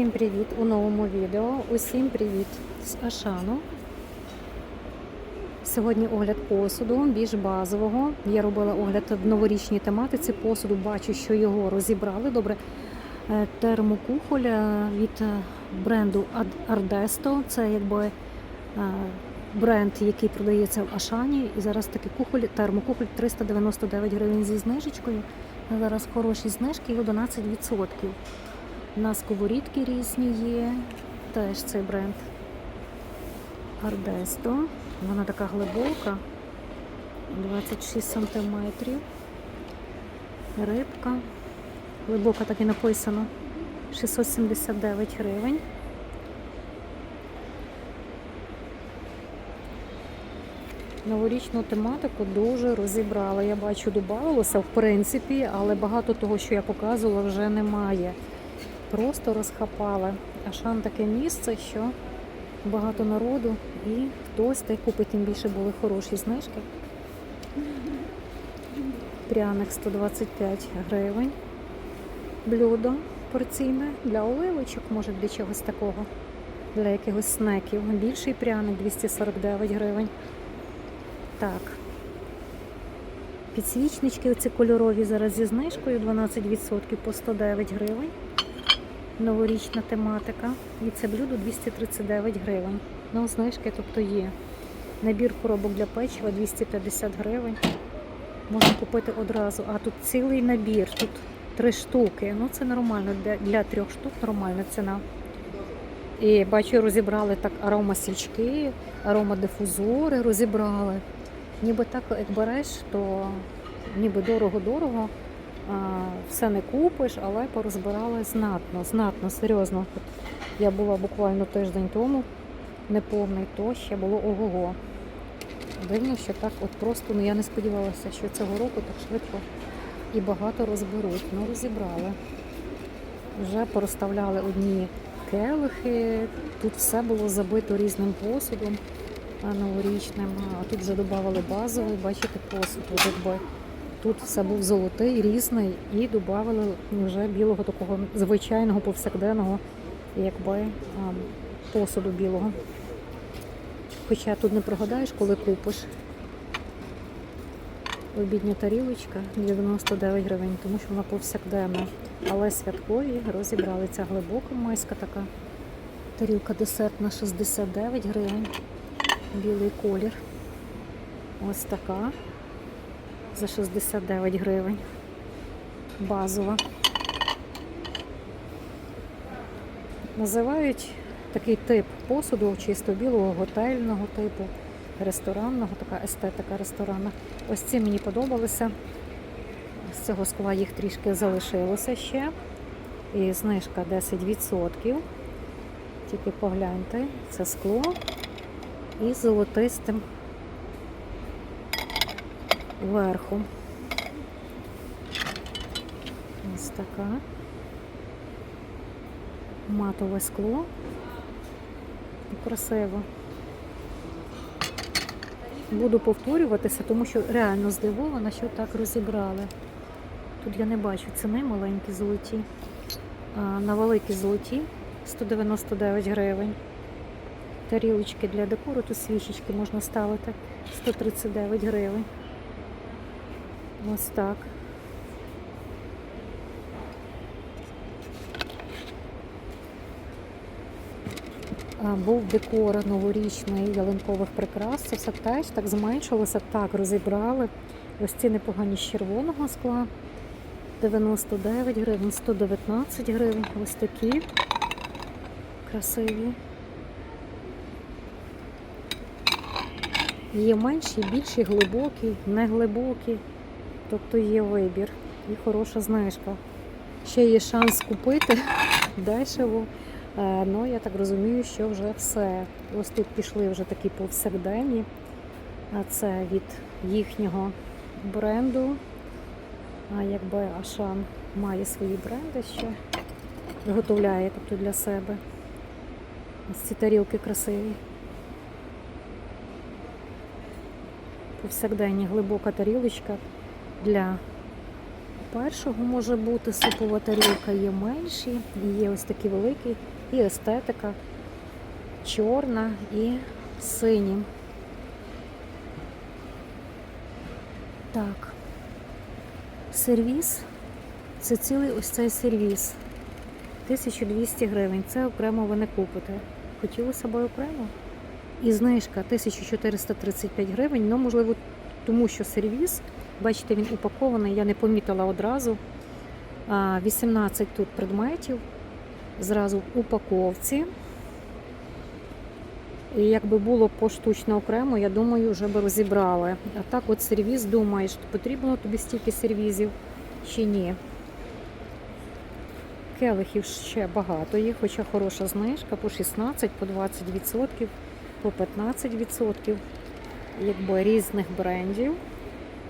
Усім привіт у новому відео. Усім привіт з Ашану. Сьогодні огляд посуду, більш базового. Я робила огляд в новорічній тематиці посуду. Бачу, що його розібрали. Добре. Е, Термокухоль е, від бренду Ад- Це якби е, бренд, який продається в Ашані. І зараз такий кухоль, термокухоль 399 гривень зі знижечкою. Зараз хороші знижки і 11%. У нас сковорідки різні є. Теж цей бренд Ардесто. Вона така глибока. 26 сантиметрів. Рибка. Глибока так і написано. 679 гривень. Новорічну тематику дуже розібрала. Я бачу, додавалося в принципі, але багато того, що я показувала, вже немає. Просто розхапали. Ашан таке місце, що багато народу і хтось та купить, тим більше були хороші знижки. Пряник 125 гривень. Блюдо порційне для оливочок, може для чогось такого, для якихось снеків. Більший пряник 249 гривень. Так. Підсвічнички оці кольорові зараз зі знижкою 12% по 109 гривень. Новорічна тематика. І це блюдо 239 гривень. Ну, знижки тобто є. Набір коробок для печива 250 гривень. Можна купити одразу. А тут цілий набір, тут три штуки. Ну це нормально. Для, для трьох штук нормальна ціна. І бачу, розібрали так аромасічки, аромадифузори розібрали. Ніби так, як береш, то ніби дорого-дорого. Все не купиш, але порозбирали знатно, знатно, серйозно. Я була буквально тиждень тому, неповний, то ще було ого-го. Дивно, що так от просто ну я не сподівалася, що цього року так швидко і багато розберуть. Ну, розібрали. Вже порозставляли одні келихи, тут все було забито різним посудом новорічним. А тут вже додавали базовий, бачите, посуд. От тут все був золотий, різний, і додавали вже білого такого звичайного повсякденного, якби посуду білого. Хоча тут не прогадаєш, коли купиш. Обідня тарілочка 99 гривень, тому що вона повсякденна. Але святкові розібрали ця глибока майська така. Тарілка десертна 69 гривень. Білий колір. Ось така. За 69 гривень. Базова. Називають такий тип посуду чисто білого, готельного типу, ресторанного, така естетика ресторанна. Ось ці мені подобалися. З цього скла їх трішки залишилося ще. І знижка 10%. Тільки погляньте, це скло і золотистим верхом. Ось така. Матове скло. Красиво. Буду повторюватися, тому що реально здивована, що так розібрали. Тут я не бачу ціни маленькі золоті. А на великі золоті 199 гривень. Тарілочки для декору, тут свічечки можна ставити 139 гривень. Ось так. Був декор новорічний ялинкових прикрас. Це все теж так зменшилося, так розібрали. Ось ці непогані з червоного скла. 99 гривень, 119 гривень. Ось такі красиві. Є менші, більші, глибокі, неглибокі. Тобто є вибір і хороша знижка. Ще є шанс купити дешево. Е, Ну, я так розумію, що вже все. Ось тут пішли вже такі повсякденні. Це від їхнього бренду. А якби Ашан має свої бренди ще виготовляє тобто для себе. Ось ці тарілки красиві. Повсякденні глибока тарілочка для першого може бути супова тарілка, є менші, є ось такі великі, і естетика, чорна і сині. Так. Сервіс. Це цілий ось цей сервіс. 1200 гривень. Це окремо ви не купите. Хотілося б окремо. І знижка 1435 гривень. Ну, можливо, тому що сервіс, бачите, він упакований, я не помітила одразу. А, 18 тут предметів. Зразу в упаковці. І якби було поштучно окремо, я думаю, вже би розібрали. А так, от сервіс, думаєш, потрібно тобі стільки сервізів чи ні. Келихів ще багато є, хоча хороша знижка по 16, по 20%, по 15%, якби різних брендів.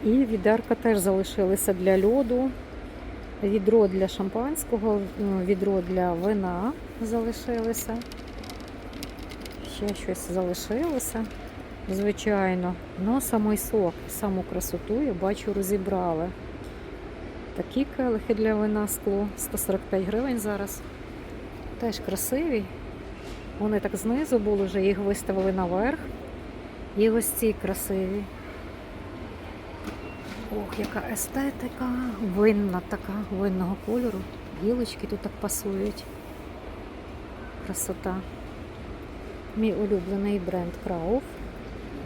І відерка теж залишилися для льоду, відро для шампанського, ну, відро для вина залишилися. Ще щось залишилося, звичайно. Ну, самий сок, саму красоту, я бачу, розібрали. Такі келихи для вина скло 145 гривень зараз. Теж красиві. Вони так знизу були, вже їх виставили наверх. І ось ці красиві. Ох, яка естетика, винна така, винного кольору. Гілочки тут так пасують. Красота. Мій улюблений бренд Крауф.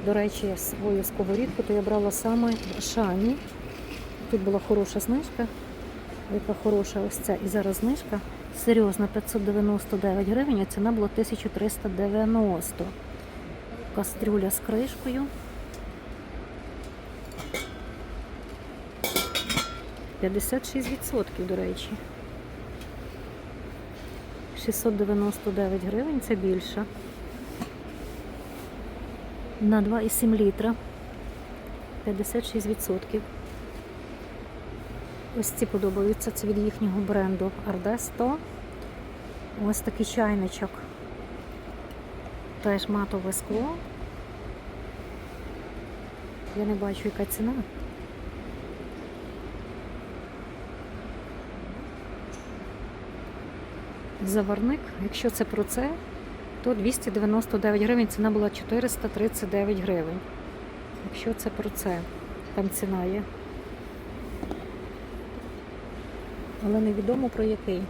До речі, я свою сковорідку то я брала саме Шані. Тут була хороша знижка. Яка хороша ось ця. І зараз знижка. Серйозно, 599 гривень, а ціна була 1390. Кастрюля з кришкою. П'ятдесят шість відсотків, до речі. 699 гривень це більше. На 2,7 літра. 56%. Ось ці подобаються. Це від їхнього бренду Ардесто. Ось такий чайничок. Теж матове скло. Я не бачу, яка ціна. Заварник, якщо це про це, то 299 гривень, ціна була 439 гривень. Якщо це про це, там ціна є. Але невідомо про який.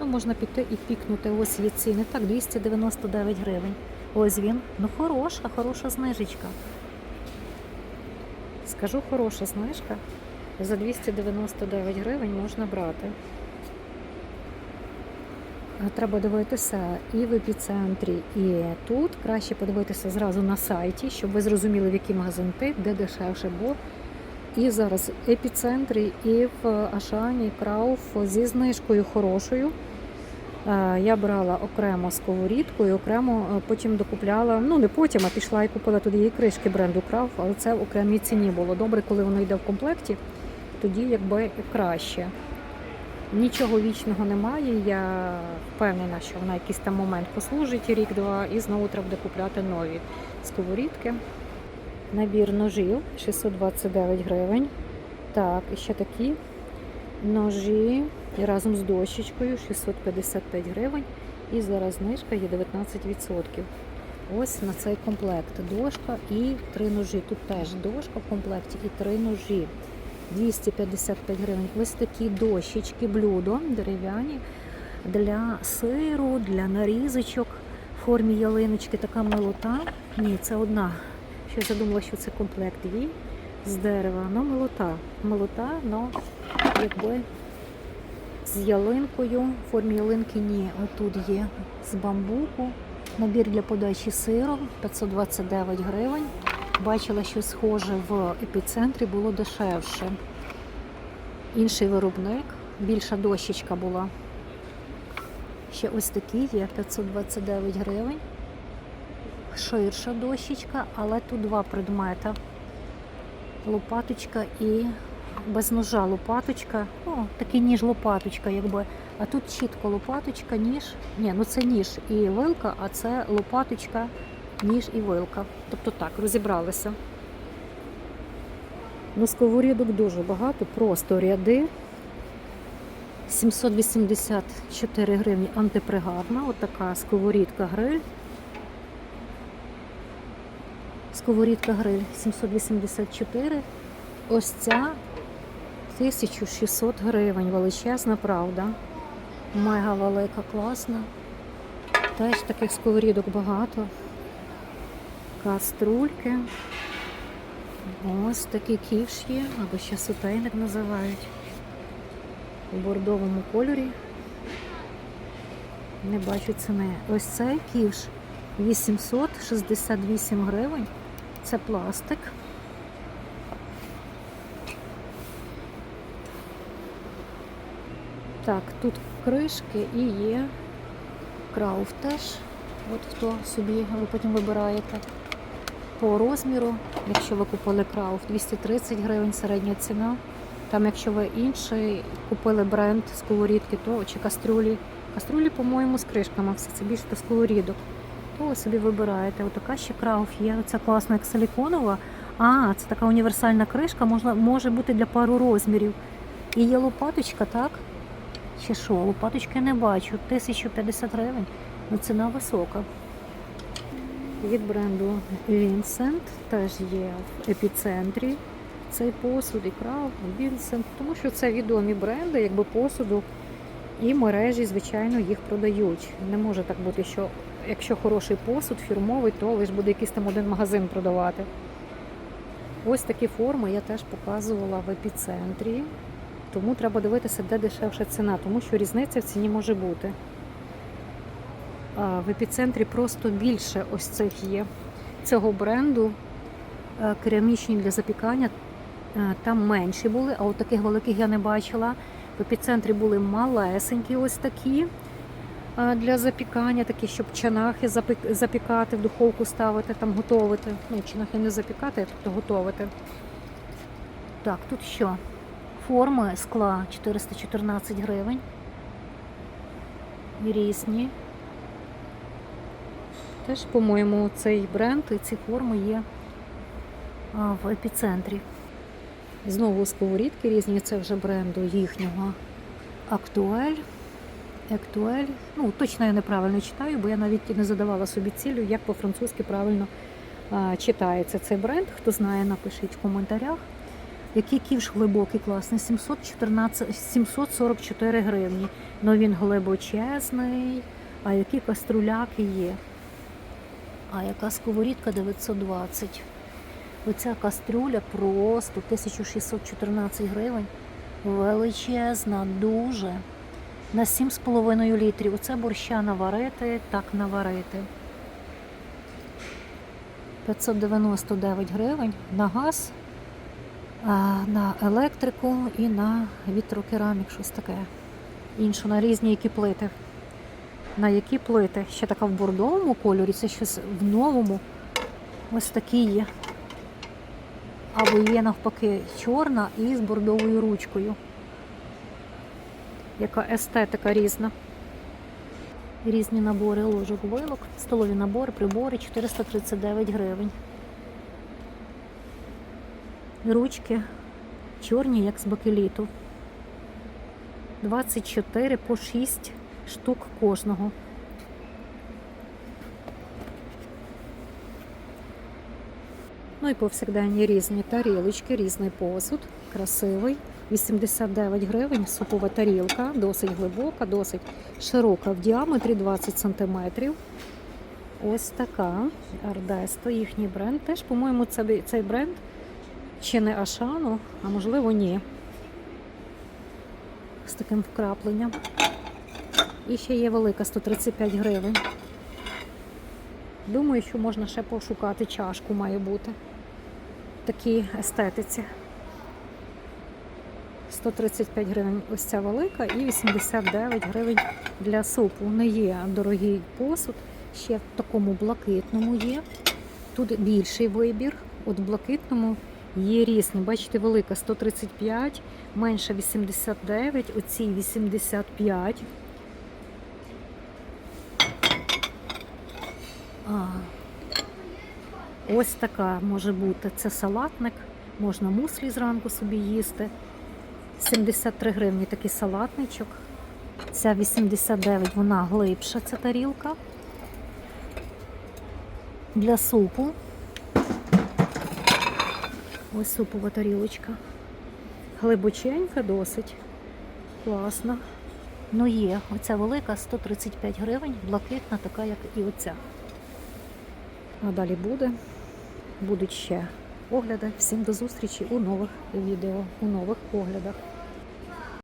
Ну, можна піти і пікнути. Ось є ціни. Так, 299 гривень. Ось він. Ну, хороша, хороша знижечка. Скажу, хороша знижка. За 299 гривень можна брати. Треба дивитися і в епіцентрі, і тут. Краще подивитися зразу на сайті, щоб ви зрозуміли, в який магазин ти, де дешевше, бо і зараз в епіцентрі, і в Ашані, Крауф зі знижкою хорошою. Е, Я брала окремо сковорідку і окремо е, потім докупляла. Ну не потім, а пішла і купила туди її кришки бренду Крауф, але це в окремій ціні було. Добре, коли воно йде в комплекті, тоді якби краще. Нічого вічного немає. Я впевнена, що вона якийсь там момент послужить рік-два, і знову треба буде купляти нові сковорідки. Набір ножів 629 гривень. Так, і ще такі ножі разом з дощечкою 655 гривень. І зараз знижка є 19%. Ось на цей комплект. Дошка і три ножі. Тут теж дошка в комплекті і три ножі. 255 гривень. Ось такі дощечки, блюдо дерев'яні для сиру, для нарізочок в формі ялиночки. Така милота. Ні, це одна. Щось задумала, що це комплект дві з дерева. Ну, милота. Милота, ну якби з ялинкою. В формі ялинки ні. Отут є з бамбуку. Набір для подачі сиру 529 гривень. Бачила, що схоже в епіцентрі було дешевше. Інший виробник, більша дощечка була. Ще ось такі є 529 гривень. Ширша дощечка, але тут два предмета. Лопаточка і без ножа лопаточка. О, такий ніж лопаточка, якби. А тут чітко лопаточка, ніж. Ні, ну це ніж і вилка, а це лопаточка, ніж і вилка. Тобто так, розібралися. Ну, сковорідок дуже багато, просто ряди. 784 гривні антипригарна, отака сковорідка гриль. Сковорідка гриль 784. Ось ця 1600 гривень. Величезна, правда. Мега велика, класна. Теж таких сковорідок багато. Каструльки. Ось такий ківш є, або ще сотейник називають. У бордовому кольорі. Не бачу ціни. Ось цей ківш 868 гривень. Це пластик. Так, тут кришки і є крауф теж. От хто собі ви потім вибираєте по розміру. Якщо ви купили крауф 230 гривень середня ціна. Там, якщо ви інший купили бренд сковорідки, то чи кастрюлі. Кастрюлі, по-моєму, з кришками, все це більше до сковорідок. То ви собі вибираєте. Отака ще крауф є. Це класна як силіконова. А, це така універсальна кришка, можна, може бути для пару розмірів. І є лопаточка, так? Чи що? Лопаточки не бачу. 1050 гривень. Ну, ціна висока. Від бренду Vincent теж є в епіцентрі цей посуд, і крав, Vincent, тому що це відомі бренди, якби посуду, і мережі, звичайно, їх продають. Не може так бути, що якщо хороший посуд фірмовий, то лише буде якийсь там один магазин продавати. Ось такі форми я теж показувала в епіцентрі. Тому треба дивитися, де дешевша ціна, тому що різниця в ціні може бути. В епіцентрі просто більше ось цих є цього бренду. е, Керамічні для запікання. е, Там менші були, а от таких великих я не бачила. В епіцентрі були малесенькі, ось такі е, для запікання, такі, щоб чанахи запікати, в духовку ставити, там готувати. Ну, чанахи не запікати, тобто готувати. Так, тут що? Форми скла 414 гривень. Різні. Теж, по-моєму, цей бренд і ці форми є в епіцентрі. Знову сковорідки різні, це вже бренду їхнього Актуель. Актуель. Ну, точно я неправильно читаю, бо я навіть не задавала собі цілю, як по-французьки правильно читається цей бренд. Хто знає, напишіть в коментарях. Який ківш глибокий, класний, 714, 744 гривні. Ну він глибочезний, а які каструляки є. А яка сковорідка 920. Оця кастрюля просто 1614 гривень. Величезна, дуже. На 7,5 літрів. Оце борща наварити, так наварити. 599 гривень на газ, на електрику і на вітрокерамік, щось таке. Іншу на різні які плити. На які плити? Ще така в бордовому кольорі, це щось в новому. Ось такі є. Або є навпаки чорна і з бордовою ручкою. Яка естетика різна. Різні набори ложок вилок, столові набори, прибори 439 гривень. Ручки чорні, як з бакеліту. 24 по 6 штук кожного. Ну і повсякденні різні тарілочки, різний посуд, красивий. 89 гривень, супова тарілка, досить глибока, досить широка в діаметрі 20 см. Ось така Ардесто, їхній бренд. Теж, по-моєму, це- цей бренд чи не Ашану, а можливо, ні. З таким вкрапленням. І ще є велика 135 гривень. Думаю, що можна ще пошукати чашку, має бути. В такій естетиці. 135 гривень ось ця велика і 89 гривень для супу. Не є дорогий посуд, ще в такому блакитному є. Тут більший вибір. От в блакитному є різні. Бачите, велика 135, менша 89, оці 85. А, ось така може бути. Це салатник Можна муслі зранку собі їсти. 73 гривні такий салатничок. Ця 89, вона глибша, ця тарілка. Для супу. Ось супова тарілочка. Глибоченька досить. Класна. Ну є, оця велика 135 гривень, блакитна, така, як і оця. А далі буде. Будуть ще огляди. Всім до зустрічі у нових відео, у нових оглядах.